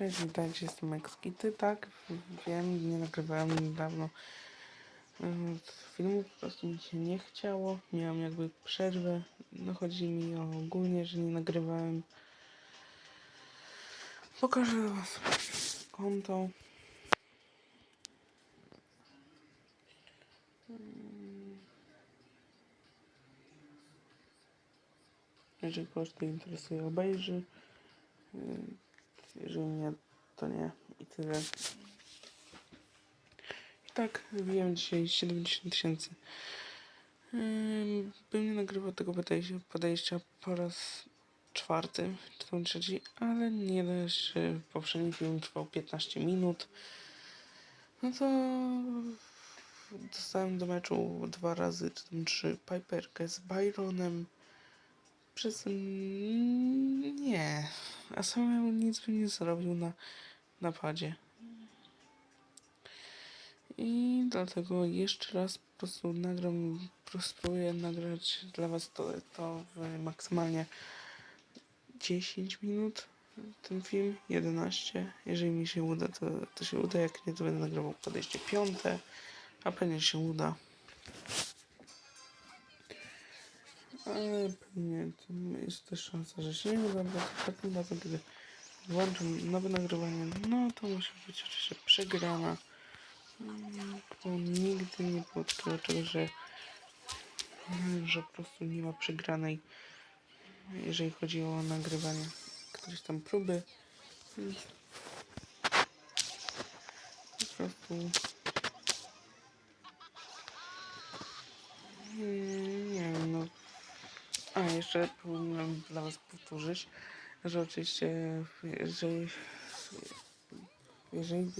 Cześć, witajcie, jestem Ekskity. Tak, wiem, nie nagrywałem niedawno mm, filmu, po prostu mi się nie chciało. Miałem jakby przerwę. No chodzi mi o ogólnie, że nie nagrywałem. Pokażę was konto. Mm. Jeżeli kogoś to interesuje, obejrzy. Jeżeli nie, to nie. I tyle. I tak, wybiłem dzisiaj 70 tysięcy. Ym, Bym nie nagrywał tego podejścia, podejścia po raz czwarty, czy tam trzeci, ale nie dość, że poprzedni film trwał 15 minut. No to dostałem do meczu dwa razy, czy tam trzy, Piperkę z Byronem. Przez mm, nie, a samemu nic bym nie zrobił na napadzie. I dlatego jeszcze raz po prostu nagram, spróbuję nagrać dla was to, to w maksymalnie 10 minut ten film, 11. Jeżeli mi się uda, to, to się uda, jak nie, to będę nagrywał podejście piąte, a pewnie się uda. Ale pewnie jest też szansa, że się nie uda, bo takim razem, kiedy włączę nowe nagrywanie, no to musi być oczywiście przegrana. Mm, Bo nigdy nie było że, że po prostu nie ma przegranej, jeżeli chodzi o nagrywanie. Którejś tam próby. Po prostu. Mm, Nie wiem, no. A, jeszcze powinienem dla Was powtórzyć, że oczywiście, jeżeli, jeżeli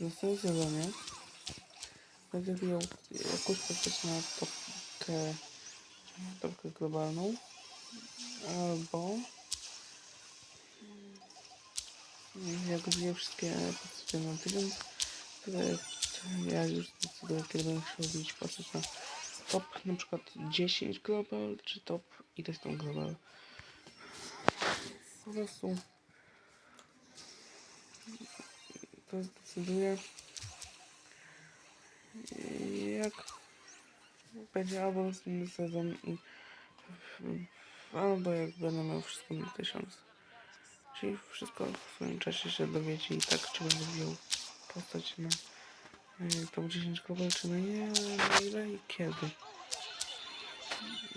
następnym sezonie będę miał jakąś postać na topkę, topkę globalną, albo jak odbiję wszystkie postacie na tysiąc, to ja już zdecyduję, kiedy będę chciał robić postać na top na przykład 10 global, czy top ileś tam global. Po prostu to zdecyduje jak będzie albo następny sezon i albo jak będę miał wszystko na 1000. Czyli wszystko w swoim czasie się dowiecie i tak czy będę wziął postać na top 10 global, czy na nie, ile i kiedy.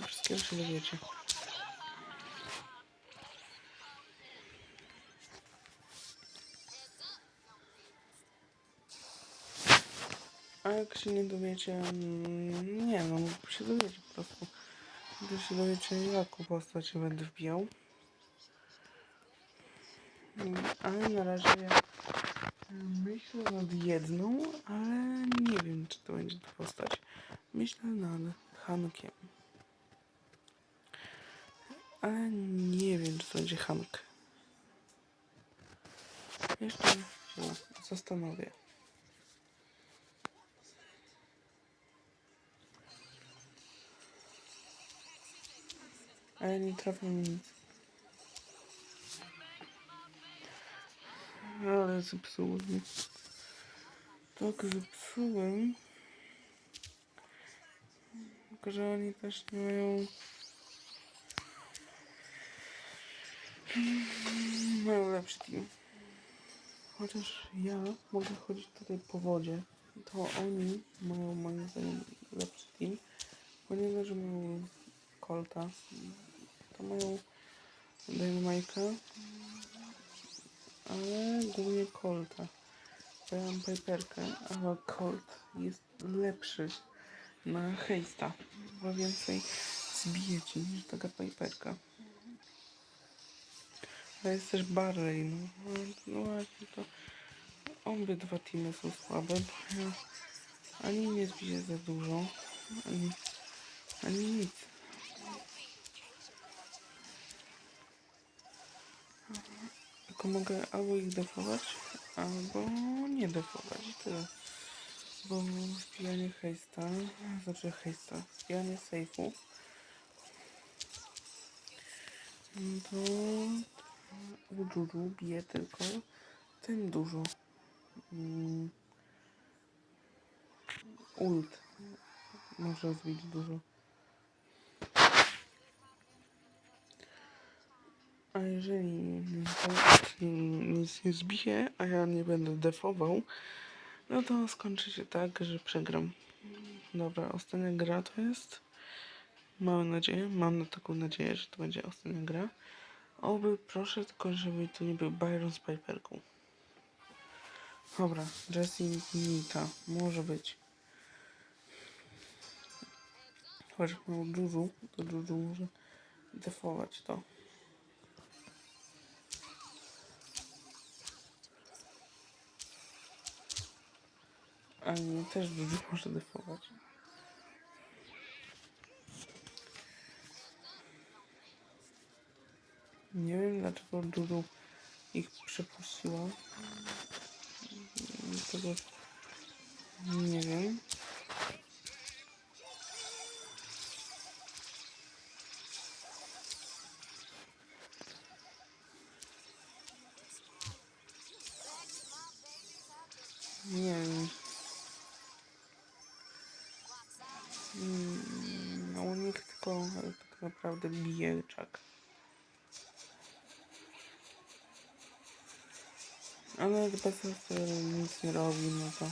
Wszystkiego się dowiecie. A jak się nie dowiecie, mm, nie no, się dowiecie po prostu. Gdy się dowiecie, jaką postać będę wbijał. Mm, Ale na razie myślę nad jedną, ale nie wiem, czy to będzie ta postać. Myślę nad Hankiem. Ale nie wiem, czy to będzie Hank. Jeszcze się zastanowię. Ale nie trafię mi nic. Ale zepsułem. Tak zepsułem. Tylko, że oni też nie mają... Mają lepszy team. Chociaż ja mogę chodzić tutaj po wodzie, to oni mają moim zdaniem lepszy team, ponieważ mają Colta, to mają Dynamite'a, ale głównie Colta. Bo ja mam Piperkę, a Colt jest lepszy na hejsta. Chyba więcej zbije ci niż taka Piperka. A jest też Barley, no, no, właśnie to obydwa teamy są słabe, bo ja ani nie zbiję za dużo, ani, ani nic. Tylko mogę albo ich defować, albo nie defować i tyle. Bo wbijanie hejsta, znaczy hejsta, wbijanie sejfu, no to U Juju bije tylko ten dużo. Mm. Ult. Może zbić dużo. A jeżeli nic nie zbije, a ja nie będę defował, no to skończy się tak, że przegram. Dobra, ostatnia gra to jest. Mam nadzieję, mam na taką nadzieję, że to będzie ostatnia gra. Oby, proszę, tylko żeby to nie był Byron z Piperką. Dobra, Jessie Nita, może być. Chociaż miał Juju, to Juju może defować to. A nie, też Juju może defować. Nie wiem dlaczego Juju ich przepuściła. Tego nie wiem. Naprawdę bije czak. Ale bez sensu nic nie robi, no to...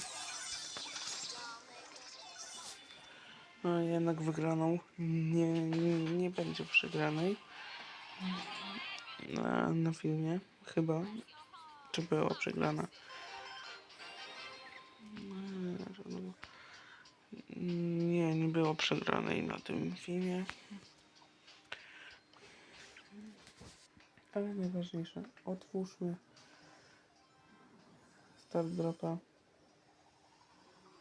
No jednak wygraną. Nie, nie, nie będzie przegranej. Na, na filmie, chyba. Czy była przegrana? Nie, nie było przegranej na tym filmie. Ale najważniejsze, otwórzmy Start dropa.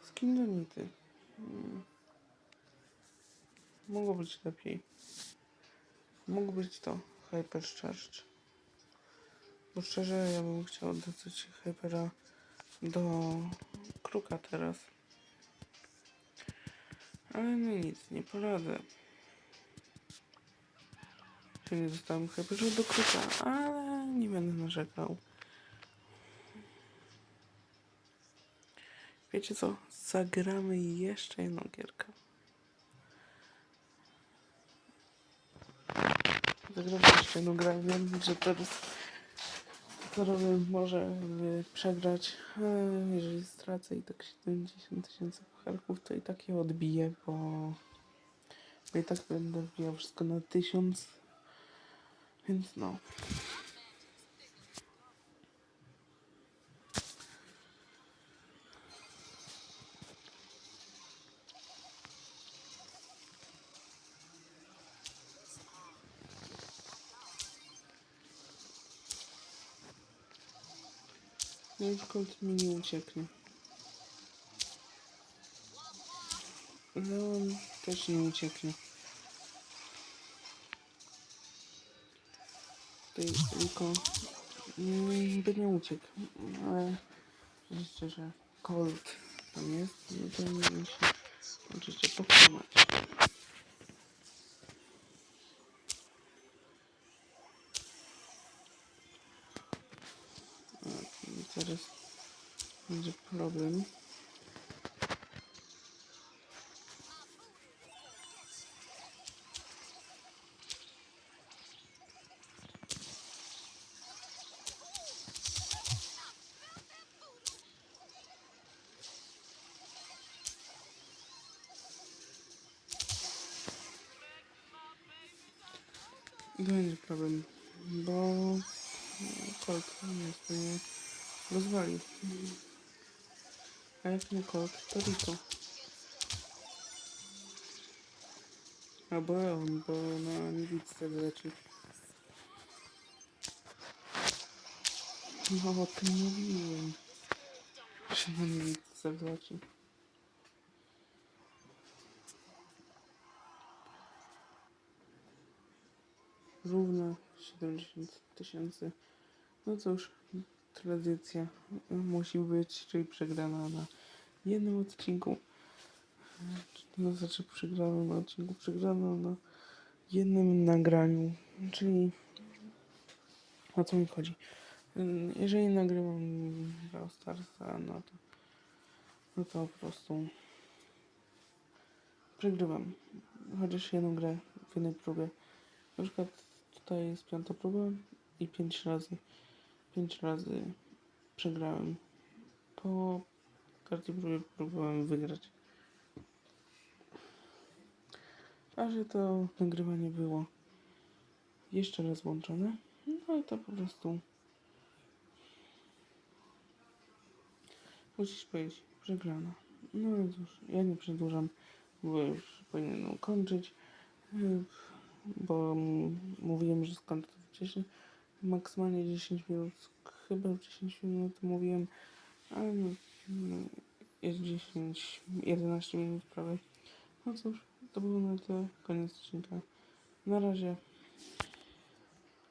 Skin do nity. Hmm. Mogło być lepiej. Mógł być to Hyper Charge. Bo szczerze ja bym chciał dodać Hypera do kruka teraz. Ale no nic, nie poradzę. Że nie dostałem Hypera do kruka, ale nie będę narzekał. Wiecie co? Zagramy jeszcze jedną gierkę. Zagramy jeszcze jedną grę. Wiem, że teraz to robię może y, przegrać. E, Jeżeli stracę i tak 70 tysięcy pucharków, to i tak je odbiję, bo i tak będę wbijał wszystko na 1000. Więc no. No skąd mi nie ucieknie. Leon też nie ucieknie. Tutaj tylko by nie uciekł, ale oczywiście, że Colt tam jest, no to nie musi oczywiście. I teraz będzie problem. To będzie problem, bo nie jest mnie rozwalił. A jak nie Colt, to Rico. Albo on, bo na niewidce leci. No o tym mówiłem. Że na niewidce leci. Równo 70 tysięcy. No cóż, tradycja musi być, czyli przegrana na jednym odcinku. No znaczy przegrana na odcinku, przegrana na jednym nagraniu. Czyli O co mi chodzi? Jeżeli nagrywam Brawl Starsa, no to, no to po prostu przegrywam. Chociaż jedną grę w jednej próbie. Na przykład tutaj jest piąta próba i pięć razy, pięć razy przegrałem. Po każdej próbie próbowałem wygrać. A że to nagrywanie było jeszcze raz włączone, no to po prostu musisz powiedzieć przegrana. No cóż, ja nie przedłużam, bo już powinienem kończyć, bo mówiłem, że skończę to wcześniej. Maksymalnie 10 minut, chyba 10 minut mówiłem, ale no, jest 10, 11 minut prawie. No cóż, to było na tyle, koniec odcinka. Na razie.